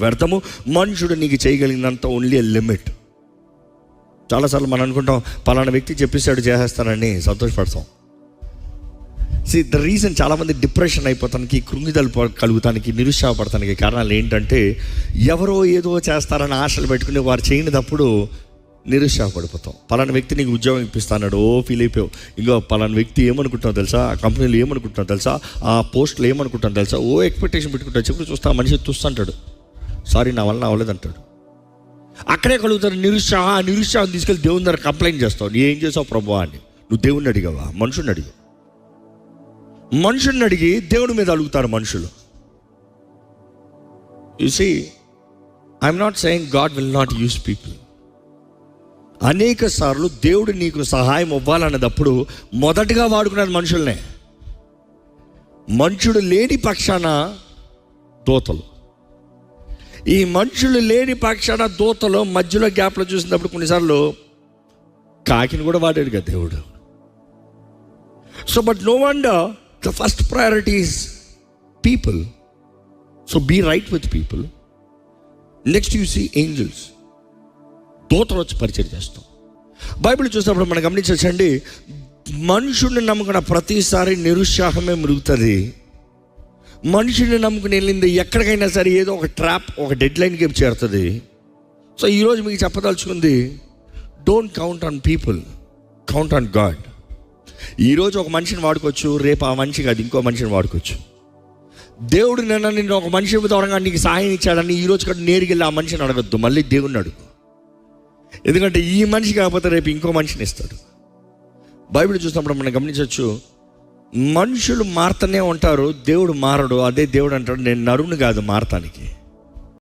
వ్యర్థము. మనుషుడు నీకు చేయగలిగినంత ఓన్లీ లిమిట్ చాలాసార్లు మనం అనుకుంటాం పలానా వ్యక్తి చెప్పేశాడు చేసేస్తానని సంతోషపడతాం. సి ద రీజన్ చాలామంది డిప్రెషన్ అయిపోతానికి కృంగిదలు కలుగుతానికి నిరుత్సాహపడతానికి కారణాలు ఏంటంటే ఎవరో ఏదో చేస్తారని ఆశలు పెట్టుకుని వారు చేయనిదప్పుడు నిరుత్సాహపడిపోతాం. పలానా వ్యక్తి నీకు ఉద్యోగం ఇప్పిస్తాడు ఓ ఫీల్ అయిపోయావు. ఇంకో పలానా వ్యక్తి ఏమనుకుంటున్నావు తెలుసా? ఆ కంపెనీలో ఏమనుకుంటున్నావు తెలుసా? ఆ పోస్ట్లో ఏమనుకుంటున్నావు తెలుసా? ఓ ఎక్స్పెక్టేషన్ పెట్టుకుంటా చెప్పి చూస్తా మనిషి చూస్తుంటాడు సారీ నా వల్ల అవ్వలేదంటాడు. అక్కడే కలుగుతారు నిరుత్సాహ ఆ నిరుత్సాహం తీసుకెళ్ళి దేవుని దగ్గర కంప్లైంట్ చేస్తావు. నీ ఏం చేసావు ప్రభు అని. నువ్వు దేవుణ్ణి అడిగావా? మనుషుని అడిగావు మనుషుని అడిగి దేవుడి మీద అడుగుతారు మనుషులు. You see I'm not saying God will not use people అనేక సార్లు దేవుడు నీకు సహాయం ఇవ్వాలన్నదప్పుడు మొదటగా వాడుకున్నాడు మనుషుల్నే. మనుషుడు లేని పక్షాన దోతలు. ఈ మనుషులు లేని పక్షాన దూతలో మధ్యలో గ్యాప్లో చూసినప్పుడు కొన్నిసార్లు కాకిని కూడా వాడాడు కదా దేవుడు. So but no wonder the first priority is people so be right with people next you see angels దూతలు వచ్చి పరిచయం చేస్తాం. బైబిల్ చూసినప్పుడు మనం గమనించండి మనుషుడిని నమ్ముకున్న ప్రతిసారి నిరుత్సాహమే మృగుతుంది మనిషిని నమ్ముకుని వెళ్ళింది ఎక్కడికైనా సరే ఏదో ఒక ట్రాప్ ఒక డెడ్ లైన్కి గేమ్ చేరుతుంది. సో ఈరోజు మీకు చెప్పదలుచుకుంది don't count on people count on God ఈరోజు ఒక మనిషిని వాడుకోవచ్చు రేపు ఆ మనిషి కాదు ఇంకో మనిషిని వాడుకోవచ్చు. దేవుడు నిన్న నిన్ను ఒక మనిషి దూరంగా నీకు సహాయం ఇచ్చాడని ఈ రోజు కూడా నేరుగా వెళ్ళి ఆ మనిషిని అడగద్దు మళ్ళీ దేవుణ్ణి అడుగు. ఎందుకంటే ఈ మనిషి కాకపోతే రేపు ఇంకో మనిషిని ఇస్తాడు. బైబిల్ చూసినప్పుడు మనం గమనించవచ్చు మనుషులు మారుతూనే ఉంటారు దేవుడు మారడు అదే దేవుడు అంటాడు నేను నరుని కాదు మారటానికి